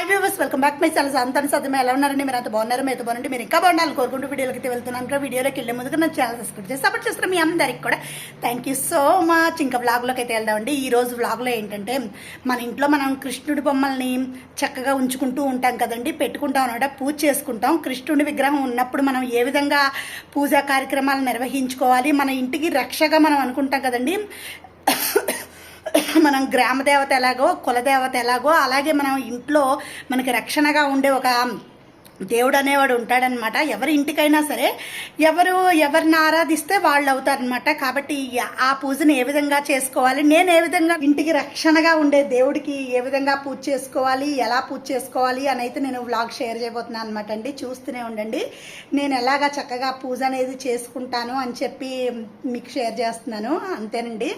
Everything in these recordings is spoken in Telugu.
Hi viewers welcome back my చాలా సంతాన సత్యం ఎలా ఉన్నారండి? మీరు అంత బాగున్నారు? మీతో బాగుంటే మీరు ఇంకా బాగుండాలని కోరుకుంటూ వీడియోలకి వెళ్తున్నాను. వీడియోలోకి వెళ్ళే ముందుగా నా ఛానల్ సబ్స్క్రైబ్ చేసి సపోర్ట్ చేస్తున్న మీ అందరికి కూడా? థ్యాంక్ యూ సో మచ్ ఇంకా వ్లాగ్లోకి అయితే వెళ్దామండి. ఈ రోజు వ్లాగ్లో ఏంటంటే మన ఇంట్లో మనం కృష్ణుడి బొమ్మల్ని చక్కగా ఉంచుకుంటూ ఉంటాం కదండి. పెట్టుకుంటాం అనమాట పూజ చేసుకుంటాం. కృష్ణుడి విగ్రహం ఉన్నప్పుడు మనం ఏ విధంగా పూజా కార్యక్రమాలు నిర్వహించుకోవాలి? మన ఇంటికి రక్షగా మనం అనుకుంటాం కదండి. మనం గ్రామ దేవత ఎలాగో కులదేవత ఎలాగో అలాగే మనం ఇంట్లో మనకి రక్షణగా ఉండే ఒక దేవుడు అనేవాడు ఉంటాడనమాట. ఎవరి ఇంటికైనా సరే ఎవరు ఎవరిని ఆరాధిస్తే వాళ్ళు అవుతారనమాట. కాబట్టి ఆ పూజను ఏ విధంగా చేసుకోవాలి నేను ఏ విధంగా ఇంటికి రక్షణగా ఉండే దేవుడికి ఏ విధంగా పూజ చేసుకోవాలి ఎలా పూజ చేసుకోవాలి అని అయితే నేను వ్లాగ్ షేర్ చేయబోతున్నాను అనమాట అండి. చూస్తూనే ఉండండి. నేను ఎలాగా చక్కగా పూజ అనేది చేసుకుంటాను అని చెప్పి మీకు షేర్ చేస్తున్నాను. అంతేనండి.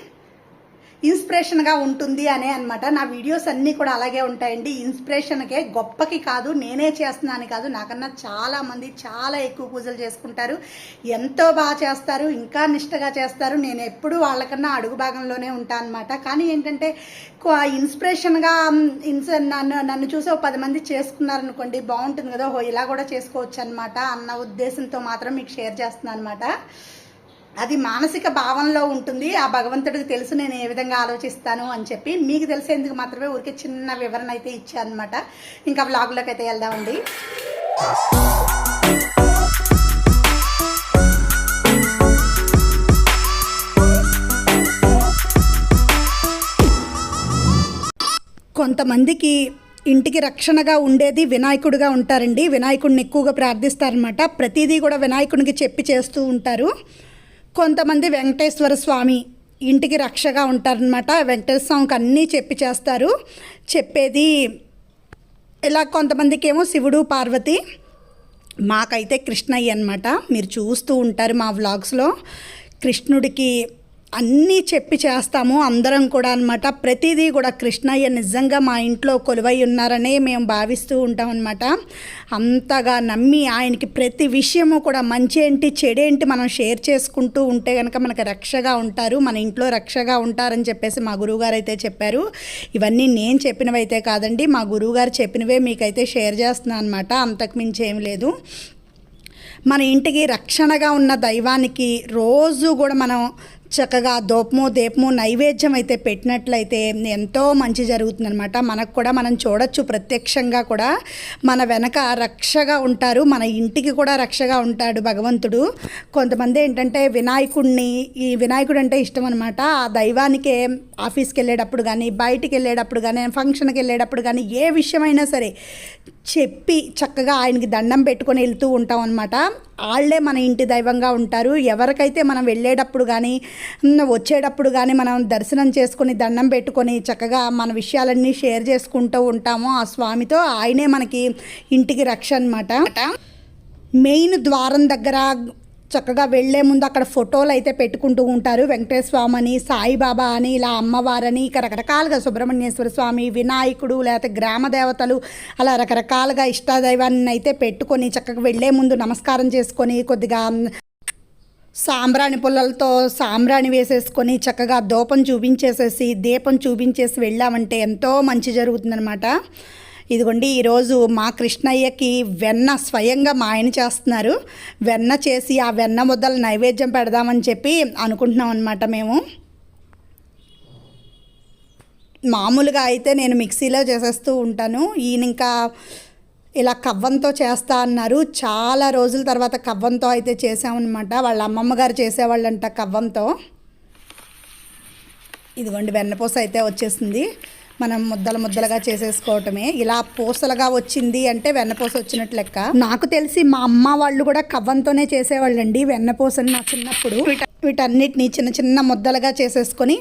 ఇన్స్పిరేషన్గా ఉంటుంది అనే అనమాట నా వీడియోస్ అన్నీ కూడా అలాగే ఉంటాయండి. ఇన్స్పిరేషన్కే గొప్పకి కాదు నేనే చేస్తున్నాను కాదు. నాకన్నా చాలామంది చాలా ఎక్కువ పూజలు చేసుకుంటారు. ఎంతో బాగా చేస్తారు ఇంకా నిష్టగా చేస్తారు. నేను ఎప్పుడు వాళ్ళకన్నా అడుగు భాగంలోనే ఉంటాను అనమాట కానీ ఏంటంటే ఇన్స్పిరేషన్గా ఇన్స్ నన్ను నన్ను చూసి ఒక పది మంది చేసుకున్నారనుకోండి బాగుంటుంది కదా ఇలా కూడా చేసుకోవచ్చు అనమాట అన్న ఉద్దేశంతో మాత్రం మీకు షేర్ చేస్తున్నాను అనమాట అది మానసిక భావంలో ఉంటుంది. ఆ భగవంతుడికి తెలుసు నేను ఏ విధంగా ఆలోచిస్తాను అని చెప్పి మీకు తెలిసేందుకు మాత్రమే ఊరికే చిన్న వివరణ అయితే ఇచ్చాను అనమాట ఇంకా వ్లాగ్లోకి అయితే వెళ్దామండి. కొంతమందికి ఇంటికి రక్షణగా ఉండేది వినాయకుడిగా ఉంటారండి. వినాయకుడిని ఎక్కువగా ప్రార్థిస్తారనమాట ప్రతిదీ కూడా వినాయకుడికి చెప్పి చేస్తూ ఉంటారు. కొంతమంది వెంకటేశ్వర స్వామి ఇంటికి రక్షగా ఉంటారనమాట వెంకటేశ్వర స్వామికి అన్నీ చెప్పి చేస్తారు. చెప్పేది ఇలా కొంతమందికి ఏమో శివుడు పార్వతి మాకైతే కృష్ణయ్య అనమాట మీరు చూస్తూ ఉంటారు మా వ్లాగ్స్లో. కృష్ణుడికి అన్నీ చెప్పి చేస్తాము అందరం కూడా అనమాట ప్రతిదీ కూడా కృష్ణయ్య నిజంగా మా ఇంట్లో కొలువై ఉన్నారనే మేము భావిస్తూ ఉంటాం అనమాట అంతగా నమ్మి ఆయనకి ప్రతి విషయము కూడా మంచి ఏంటి చెడేంటి మనం షేర్ చేసుకుంటూ ఉంటే కనుక మనకు రక్షగా ఉంటారు మన ఇంట్లో రక్షగా ఉంటారని చెప్పేసి మా గురువుగారు అయితే చెప్పారు. ఇవన్నీ నేను చెప్పినవైతే కాదండి మా గురువుగారు చెప్పినవే మీకైతే షేర్ చేస్తున్నాను అనమాట అంతకుమించి ఏం లేదు. మన ఇంటికి రక్షణగా ఉన్న దైవానికి రోజు కూడా మనం చక్కగా దోపము దీపము నైవేద్యం అయితే పెట్టినట్లయితే ఎంతో మంచి జరుగుతుందనమాట మనకు కూడా మనం చూడొచ్చు ప్రత్యక్షంగా కూడా. మన వెనక రక్షగా ఉంటారు. మన ఇంటికి కూడా రక్షగా ఉంటాడు భగవంతుడు. కొంతమంది ఏంటంటే వినాయకుడిని ఈ వినాయకుడు అంటే ఇష్టం అనమాట ఆ దైవానికే ఆఫీస్కి వెళ్ళేటప్పుడు కానీ బయటికి వెళ్ళేటప్పుడు కానీ ఫంక్షన్కి వెళ్ళేటప్పుడు కానీ ఏ విషయమైనా సరే చెప్పి చక్కగా ఆయనకి దండం పెట్టుకొని వెళ్తూ ఉంటాం అనమాట వాళ్ళే మన ఇంటి దైవంగా ఉంటారు. ఎవరికైతే మనం వెళ్ళేటప్పుడు కానీ వచ్చేటప్పుడు కానీ మనం దర్శనం చేసుకొని దండం పెట్టుకొని చక్కగా మన విషయాలన్నీ షేర్ చేసుకుంటూ ఉంటామో ఆ స్వామితో ఆయనే మనకి ఇంటికి రక్ష అనమాట మెయిన్ ద్వారం దగ్గర చక్కగా వెళ్ళే ముందు అక్కడ ఫోటోలు అయితే పెట్టుకుంటూ ఉంటారు. వెంకటేశ్వర స్వామి అని సాయిబాబా అని ఇలా అమ్మవారని ఇక రకరకాలుగా సుబ్రహ్మణ్యేశ్వర స్వామి వినాయకుడు లేకపోతే గ్రామ దేవతలు అలా రకరకాలుగా ఇష్టాదైవాన్ని అయితే పెట్టుకొని చక్కగా వెళ్ళే ముందు నమస్కారం చేసుకొని కొద్దిగా సాంబ్రాణి పుల్లలతో సాంబ్రాణి వేసేసుకొని చక్కగా దూపం చూపించేసేసి దీపం చూపించేసి వెళ్ళామంటే ఎంతో మంచి జరుగుతుందనమాట ఇదిగోండి ఈరోజు మా కృష్ణయ్యకి వెన్న స్వయంగా మా ఆయన చేస్తున్నారు. వెన్న చేసి ఆ వెన్న ముద్దలు నైవేద్యం పెడదామని చెప్పి అనుకుంటున్నాం అనమాట మేము. మామూలుగా అయితే నేను మిక్సీలో చేసేస్తూ ఉంటాను. ఈయన ఇంకా ఇలా కవ్వంతో చేస్తా అన్నారు. చాలా రోజుల తర్వాత కవ్వంతో అయితే చేసామన్నమాట వాళ్ళ అమ్మమ్మ గారు చేసేవాళ్ళంట కవ్వంతో. ఇదిగోండి వెన్నపూస అయితే వచ్చేసింది. మనం ముద్దలు ముద్దలుగా చేసేసుకోవటమే. ఇలా పూసలుగా వచ్చింది అంటే వెన్నపూస వచ్చినట్టు లెక్క. నాకు తెలిసి మా అమ్మ వాళ్ళు కూడా కవ్వంతోనే చేసేవాళ్ళండి వెన్నపూసని నా చిన్నప్పుడు. వీటన్నిటిని చిన్న చిన్న ముద్దలుగా చేసేసుకొని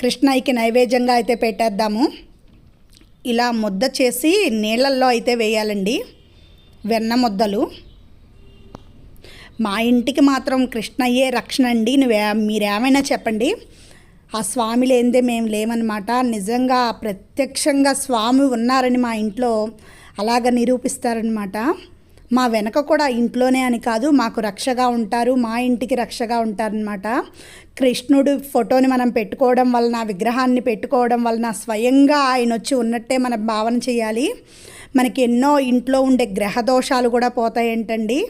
కృష్ణయ్యకి నైవేద్యంగా అయితే పెట్టేద్దాము. ఇలా ముద్ద చేసి నీళ్ళల్లో అయితే వేయాలండి. వెన్న ముద్దలు. మా ఇంటికి మాత్రం కృష్ణయ్యే రక్షణ అండి. నువ్వే మీరేమైనా చెప్పండి. ఆ స్వామి లేనిదే మేము లేమన్నమాట. నిజంగా ప్రత్యక్షంగా స్వామి ఉన్నారని మా ఇంట్లో అలాగ నిరూపిస్తారనమాట మా వెనక కూడా ఇంట్లోనే అని కాదు మాకు రక్షగా ఉంటారు మా ఇంటికి రక్షగా ఉంటారనమాట కృష్ణుడు ఫోటోని మనం పెట్టుకోవడం వలన విగ్రహాన్ని పెట్టుకోవడం వలన స్వయంగా ఆయన వచ్చి ఉన్నట్టే మనం భావన చేయాలి. మనకి ఎన్నో ఇంట్లో ఉండే గ్రహ దోషాలు కూడా పోతాయంటండి.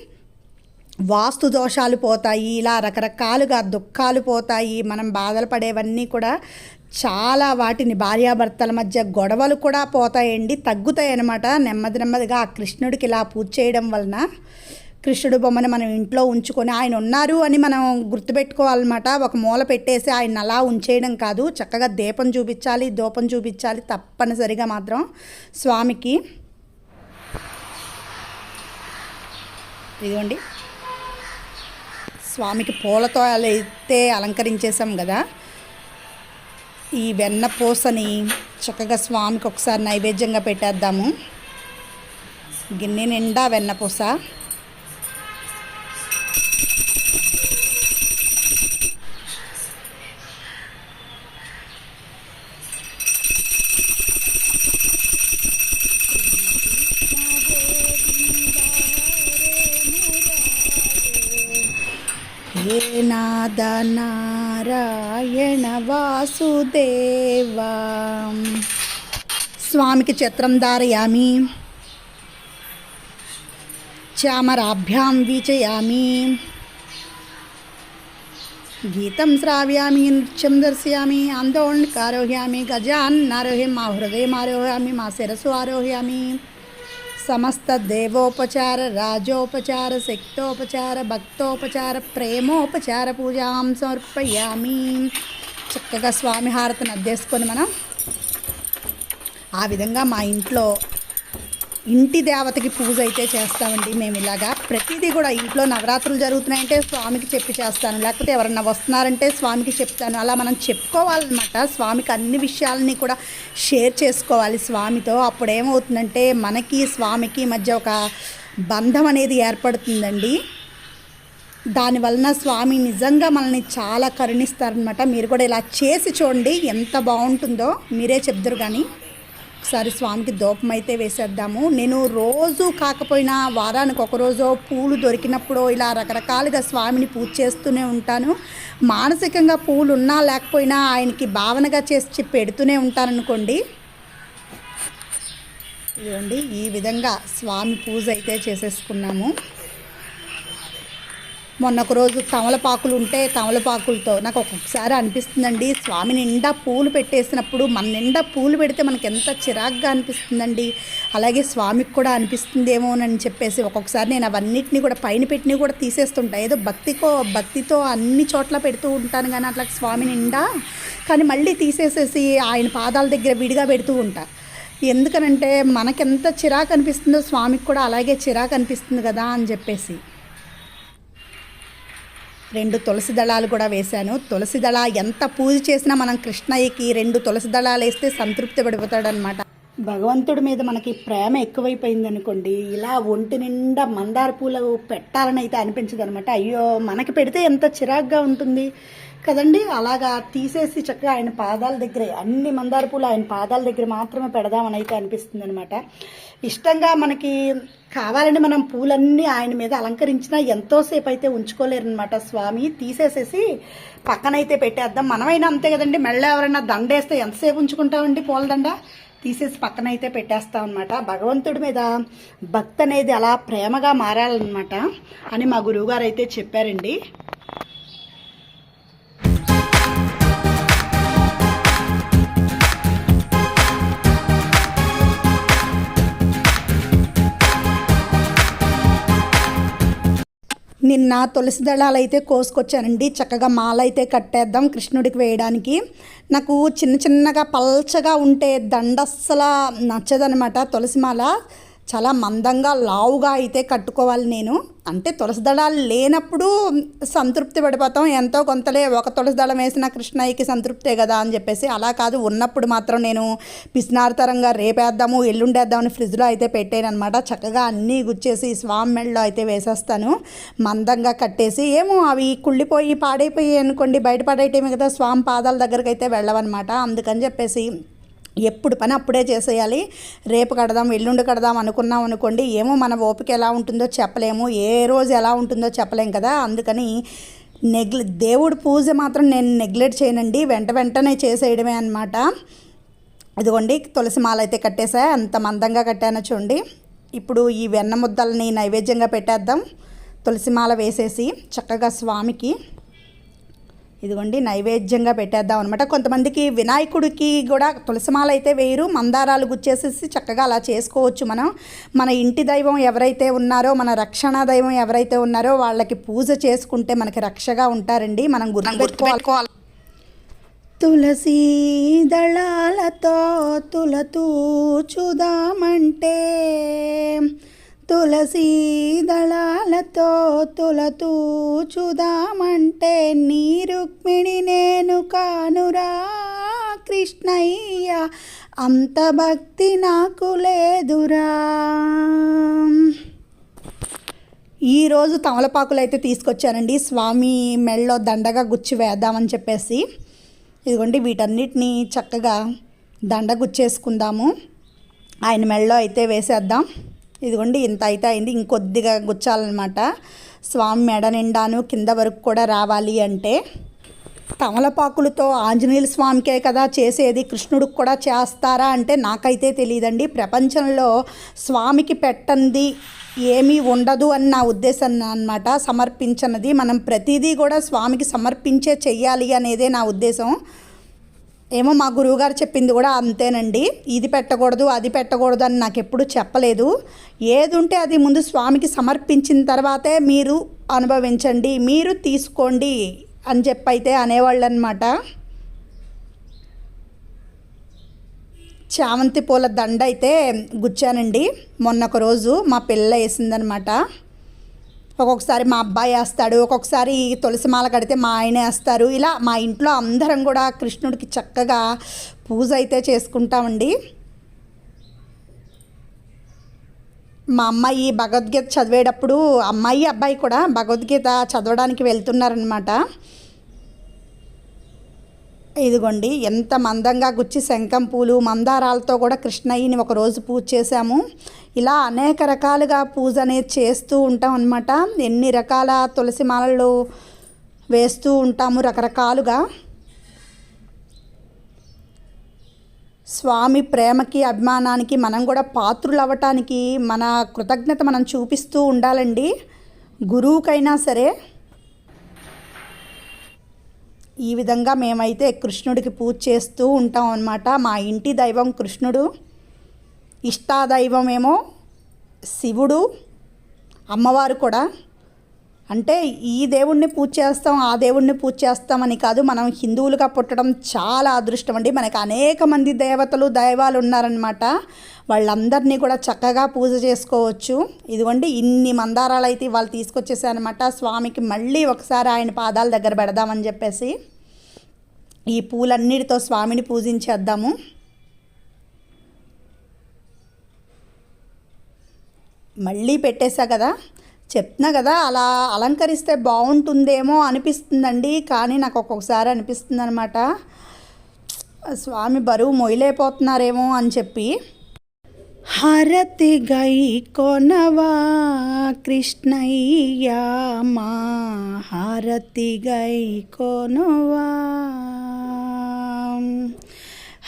వాస్తు దోషాలు పోతాయి ఇలా రకరకాలుగా దుఃఖాలు పోతాయి మనం బాధలు పడేవన్నీ కూడా చాలా వాటిని భార్యాభర్తల మధ్య గొడవలు కూడా పోతాయండి తగ్గుతాయి అన్నమాట నెమ్మది నెమ్మదిగా ఆ కృష్ణుడికి ఇలా పూజ చేయడం వలన కృష్ణుడు బొమ్మని మనం ఇంట్లో ఉంచుకొని ఆయన ఉన్నారు అని మనం గుర్తుపెట్టుకోవాలన్నమాట. ఒక మూల పెట్టేసి ఆయన అలా ఉంచేయడం కాదు చక్కగా దీపం చూపించాలి దూపం చూపించాలి తప్పనిసరిగా మాత్రం స్వామికి. ఇదిగోండి. స్వామికి పూలతో అయితే అలంకరించేసాం కదా. ఈ వెన్న పూసని చక్కగా స్వామికి ఒకసారి నైవేద్యంగా పెట్టేద్దాము. గిన్నె నిండా వెన్నపూస హే నాద నారాయణ వాసుదేవ స్వామికి చిత్రం ధారయామి చామరాభ్యాం వీచయామి గీతం శ్రావ్యామి నృత్యం దర్శయామి ఆందోళనకారోహ్యామి గజాన్నారోహ్య మా హృదయం ఆరోహ్యామి మా శిరస్సు ఆరోహ్యామి సమస్త దేవోపచార రాజోపచార శక్తోపచార భక్తోపచార ప్రేమోపచార పూజాం సమర్పయామి. చక్కగా స్వామి హారతిని అద్దేసుకొని మనం ఆ విధంగా మా ఇంట్లో ఇంటి దేవతకి పూజ అయితే చేస్తామండి మేము ఇలాగా. ప్రతిదీ కూడా ఇంట్లో నవరాత్రులు జరుగుతున్నాయంటే స్వామికి చెప్పి చేస్తాను. లేకపోతే ఎవరన్నా వస్తున్నారంటే స్వామికి చెప్తాను. అలా మనం చెప్పుకోవాలన్నమాట. స్వామికి అన్ని విషయాలని కూడా షేర్ చేసుకోవాలి స్వామితో. అప్పుడు ఏమవుతుందంటే మనకి స్వామికి మధ్య ఒక బంధం అనేది ఏర్పడుతుందండి. దాని వలన స్వామి నిజంగా మనల్ని చాలా కరుణిస్తారనమాట మీరు కూడా ఇలా చేసి చూడండి ఎంత బాగుంటుందో. మీరే చెప్తారు కానీ. ఒకసారి స్వామికి దూపం అయితే వేసేద్దాము. నేను రోజు కాకపోయినా వారానికి ఒకరోజో పూలు దొరికినప్పుడు ఇలా రకరకాలుగా స్వామిని పూజ చేస్తూనే ఉంటాను. మానసికంగా పూలు ఉన్నా లేకపోయినా ఆయనకి భావనగా చేసి పెడుతూనే ఉంటాననుకోండి ఇదిగోండి ఈ విధంగా స్వామి పూజ అయితే చేసేసుకున్నాము. మొన్న ఒక రోజు తమలపాకులు ఉంటే తమలపాకులతో నాకు ఒక్కొక్కసారి అనిపిస్తుందండి. స్వామి నిండా పూలు పెట్టేసినప్పుడు మన నిండా పూలు పెడితే మనకి ఎంత చిరాగ్గా అనిపిస్తుందండి. అలాగే స్వామికి కూడా అనిపిస్తుందేమోనని చెప్పేసి ఒక్కొక్కసారి నేను అవన్నిటిని కూడా పైన పెట్టినవి కూడా తీసేస్తుంటా. ఏదో భక్తికో భక్తితో అన్ని చోట్ల పెడుతూ ఉంటాను కానీ అట్లా స్వామి నిండా. కానీ మళ్ళీ తీసేసేసి ఆయన పాదాల దగ్గర విడిగా పెడుతూ ఉంటా. ఎందుకనంటే మనకెంత చిరాకు అనిపిస్తుందో స్వామికి కూడా అలాగే చిరాకు అనిపిస్తుంది కదా అని చెప్పేసి. రెండు తులసి దళాలు కూడా వేశాను. తులసి దళ ఎంత పూజ చేసినా మనం కృష్ణయ్యకి రెండు తులసి దళాలు వేస్తే సంతృప్తి పడిపోతాడనమాట భగవంతుడి మీద మనకి ప్రేమ ఎక్కువైపోయింది అనుకోండి ఇలా ఒంటి నిండా మందార పూలు పెట్టాలని అయితే అనిపించదు అనమాట అయ్యో మనకి పెడితే ఎంత చిరాగ్గా ఉంటుంది. కదండి? అలాగా తీసేసి చక్కగా ఆయన పాదాల దగ్గరే అన్ని మందార పూలు ఆయన పాదాల దగ్గర మాత్రమే పెడదామని అయితే అనిపిస్తుంది అనమాట ఇష్టంగా మనకి కావాలని మనం పూలన్నీ ఆయన మీద అలంకరించినా ఎంతోసేపు అయితే ఉంచుకోలేరనమాట స్వామి. తీసేసేసి పక్కనైతే పెట్టేద్దాం. మనమైనా అంతే కదండి మెళ్ళ ఎవరైనా దండేస్తే ఎంతసేపు ఉంచుకుంటామండి పూలదండ తీసేసి పక్కనైతే పెట్టేస్తాం అనమాట భగవంతుడి మీద భక్తి అనేది అలా ప్రేమగా మారాలన్నమాట అని మా గురువుగారు అయితే చెప్పారండి. నిన్న తులసి దళాలు అయితే కోసుకొచ్చానండి చక్కగా మాల అయితే కట్టేద్దాం కృష్ణుడికి వేయడానికి. నాకు చిన్న చిన్నగా పల్చగా ఉంటే దండ నచ్చదనమాట తులసి మాల. చాలా మందంగా లావుగా అయితే కట్టుకోవాలి నేను. అంటే తులసి దళాలు లేనప్పుడు సంతృప్తి పడిపోతాం. ఎంతో కొంతలే ఒక తులసి దళం వేసిన కృష్ణయ్యకి సంతృప్తే కదా అని చెప్పేసి అలా కాదు. ఉన్నప్పుడు మాత్రం నేను పిసినారతరంగా రేపేద్దాము ఎల్లుండేద్దామని ఫ్రిడ్జ్లో అయితే పెట్టాను అనమాట చక్కగా అన్నీ గుచ్చేసి స్వామి మెడలో అయితే వేసేస్తాను. మందంగా కట్టేసి ఏమో అవి కుళ్ళిపోయి పాడైపోయి అనుకోండి బయటపడేటమే కదా స్వామి పాదాల దగ్గరికి అయితే వెళ్ళవన్నమాట. అందుకని చెప్పేసి ఎప్పుడు పని అప్పుడే చేసేయాలి. రేపు కడదాం ఎల్లుండి కడదాం అనుకున్నాం అనుకోండి ఏమో మన ఓపిక ఎలా ఉంటుందో చెప్పలేము. ఏ రోజు ఎలా ఉంటుందో చెప్పలేం కదా. అందుకని నెగ్లె దేవుడు పూజ మాత్రం నేను నెగ్లెక్ట్ చేయనండి. వెంట వెంటనే చేసేయడమే అనమాట ఇదిగోండి తులసి మాల అయితే కట్టేసా. అంత మందంగా కట్టానో చూడండి. ఇప్పుడు ఈ వెన్న ముద్దల్ని నైవేద్యంగా పెట్టేద్దాం. తులసి మాల వేసేసి చక్కగా స్వామికి ఇదిగోండి నైవేద్యంగా పెట్టేద్దాం అనమాట కొంతమందికి వినాయకుడికి కూడా తులసిమాల అయితే వేయరు మందారాలు గుచ్చేసేసి చక్కగా అలా చేసుకోవచ్చు మనం. మన ఇంటి దైవం ఎవరైతే ఉన్నారో మన రక్షణ దైవం ఎవరైతే ఉన్నారో వాళ్ళకి పూజ చేసుకుంటే మనకి రక్షగా ఉంటారండి. మనం గుర్తుపెట్టుకోవాలి. తులసీ దళాలతో తులతూ చూదామంటే తులసీ దళాలతో తులతూ చూదామంటే నీ రుక్మిణి నేను కానురా కృష్ణయ్య అంత భక్తి నాకు లేదురా. ఈరోజు తమలపాకులు అయితే తీసుకొచ్చానండి స్వామి మెళ్ళో దండగా గుచ్చి వేద్దామని చెప్పేసి ఇదిగోండి వీటన్నిటినీ చక్కగా దండ గుచ్చేసుకుందాము ఆయన మెళ్ళో అయితే వేసేద్దాం. ఇదిగోండి ఇంత అయితే అయింది. ఇంకొద్దిగా గుచ్చాలన్నమాట. స్వామి మెడ నిండాను కింద వరకు కూడా రావాలి అంటే తమలపాకులతో ఆంజనేయుల స్వామికే కదా చేసేది కృష్ణుడికి కూడా చేస్తారా అంటే నాకైతే తెలియదండి ప్రపంచంలో స్వామికి పెట్టంది ఏమీ ఉండదు అని నా ఉద్దేశం అనమాట సమర్పించినది మనం ప్రతిదీ కూడా స్వామికి సమర్పించే చెయ్యాలి అనేదే నా ఉద్దేశం. ఏమో మా గురువుగారు చెప్పింది కూడా అంతేనండి. ఇది పెట్టకూడదు అది పెట్టకూడదు అని నాకు ఎప్పుడు చెప్పలేదు. ఏది ఉంటే అది ముందు స్వామికి సమర్పించిన తర్వాతే మీరు అనుభవించండి మీరు తీసుకోండి అని చెప్పైతే అనేవాళ్ళు అనమాట చామంతి పూల దండ అయితే గుచ్చానండి. మొన్న ఒక రోజు మా పిల్ల వేసిందనమాట. ఒక్కొక్కసారి మా అబ్బాయి వేస్తాడు ఒక్కొక్కసారి తులసి మాల కడితే మా ఆయన వేస్తారు. ఇలా మా ఇంట్లో అందరం కూడా కృష్ణుడికి చక్కగా పూజ అయితే చేసుకుంటామండి. మా అమ్మాయి భగవద్గీత చదివేటప్పుడు అమ్మాయి అబ్బాయి కూడా భగవద్గీత చదవడానికి వెళ్తున్నారనమాట ఇదిగోండి ఎంత మందంగా గుచ్చి శంఖం పూలు మందారాలతో కూడా కృష్ణయ్యని ఒకరోజు పూజ చేశాము. ఇలా అనేక రకాలుగా పూజ అనేది చేస్తూ ఉంటాం అనమాట ఎన్ని రకాల తులసి మాలలు వేస్తూ ఉంటాము రకరకాలుగా. స్వామి ప్రేమకి అభిమానానికి మనం కూడా పాత్రులు అవ్వటానికి మన కృతజ్ఞత మనం చూపిస్తూ ఉండాలండి. గురువుకైనా సరే ఈ విధంగా మేమైతే కృష్ణుడికి పూజ చేస్తూ ఉంటాం అన్నమాట. మా ఇంటి దైవం కృష్ణుడు ఇష్టాదైవమేమో శివుడు అమ్మవారు కూడా. అంటే ఈ దేవుణ్ణి పూజ చేస్తాం ఆ దేవుణ్ణి పూజ చేస్తామని కాదు మనం హిందువులుగా పుట్టడం చాలా అదృష్టం అండి. మనకి అనేక మంది దేవతలు దైవాలు ఉన్నారనమాట వాళ్ళందరినీ కూడా చక్కగా పూజ చేసుకోవచ్చు. ఇదిగోండి ఇన్ని మందారాలు అయితే వాళ్ళు తీసుకొచ్చేసారనమాట స్వామికి మళ్ళీ ఒకసారి ఆయన పాదాల దగ్గర పెడదామని చెప్పేసి. ఈ పూలన్నిటితో స్వామిని పూజించేద్దాము. మళ్ళీ పెట్టేశా కదా. చెప్తున్నా కదా అలా అలంకరిస్తే బాగుంటుందేమో అనిపిస్తుందండి కానీ నాకు ఒక్కొక్కసారి అనిపిస్తుంది అనమాట స్వామి బరువు మొయ్యలేకపోతున్నారేమో అని చెప్పి. హరతి గై కొనవా కృష్ణయ్యా మా హరతి గై కొనవా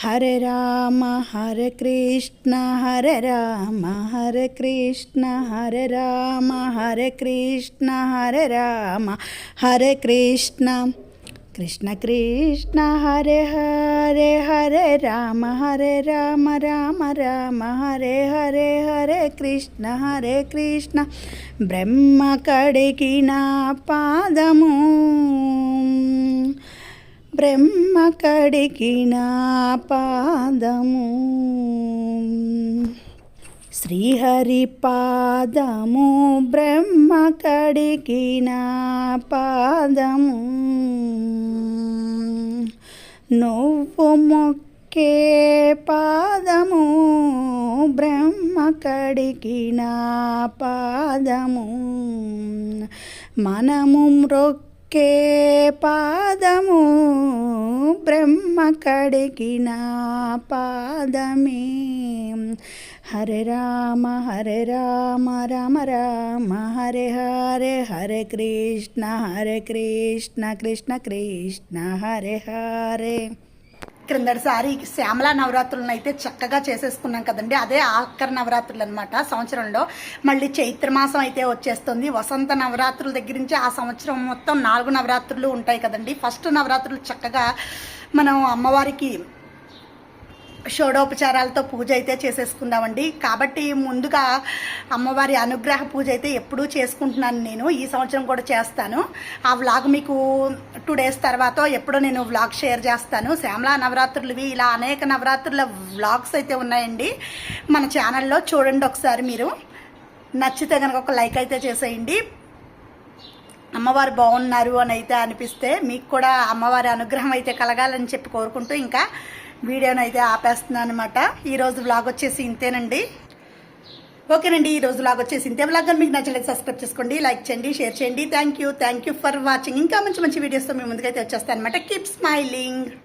हरे राम हरे कृष्ण हरे राम हरे कृष्ण हरे राम हरे कृष्ण हरे राम हरे कृष्ण। कृष्ण कृष्ण हरे हरे हरे राम हरे राम राम राम हरे हरे हरे कृष्ण हरे कृष्ण। ब्रह्मकडिकिना पादमू। బ్రహ్మ కడిగిన పాదము. శ్రీహరి పాదము బ్రహ్మ కడిగిన పాదము. నువ్వు మొక్కే పాదము బ్రహ్మ కడిగిన పాదము. మనము మృక్ నొక్కే పాదము బ్రహ్మ కడిగిన పాదమే. హరే రామ హరే రామ రామ రామ హరే హరే హరే కృష్ణ హరే కృష్ణ కృష్ణ కృష్ణ హరే హరే. క్రిందటిసారి శ్యామల నవరాత్రులను అయితే చక్కగా చేసేసుకున్నాం కదండి. అదే ఆఖరి నవరాత్రులు అనమాట సంవత్సరంలో. మళ్ళీ చైత్ర మాసం అయితే వచ్చేస్తుంది. వసంత నవరాత్రుల దగ్గర నుంచి ఆ సంవత్సరం మొత్తం నాలుగు నవరాత్రులు ఉంటాయి కదండి. ఫస్ట్ నవరాత్రులు చక్కగా మనం అమ్మవారికి షోడోపచారాలతో పూజ అయితే చేసేసుకుందామండి. కాబట్టి ముందుగా అమ్మవారి అనుగ్రహ పూజ అయితే ఎప్పుడూ చేసుకుంటున్నాను నేను. ఈ సంవత్సరం కూడా చేస్తాను. ఆ వ్లాగ్ మీకు టూ డేస్ తర్వాత ఎప్పుడో నేను వ్లాగ్ షేర్ చేస్తాను. శ్యామలా నవరాత్రులవి ఇలా అనేక నవరాత్రుల వ్లాగ్స్ అయితే ఉన్నాయండి. మన ఛానల్లో చూడండి ఒకసారి మీరు. నచ్చితే కనుక ఒక లైక్ అయితే చేసేయండి. అమ్మవారు బాగున్నారు అని అయితే అనిపిస్తే మీకు కూడా అమ్మవారి అనుగ్రహం అయితే కలగాలని చెప్పి కోరుకుంటూ ఇంకా వీడియోని అయితే ఆపేస్తున్నాను అనమాట ఈరోజు వ్లాగ్ వచ్చేసి ఇంతేనండి. ఓకేనండి ఈ రోజు వ్లాగ్ వచ్చేసి ఇంతే. బ్లాగ్ మీకు నచ్చలేదు సబ్స్క్రైబ్ చేసుకోండి లైక్ చేయండి షేర్ చేయండి. Thank you thank you for watching ఇంకా మంచి మంచి వీడియోస్తో మీ ముందుకైతే వచ్చేస్తాను అనమాట కీప్ స్మైలింగ్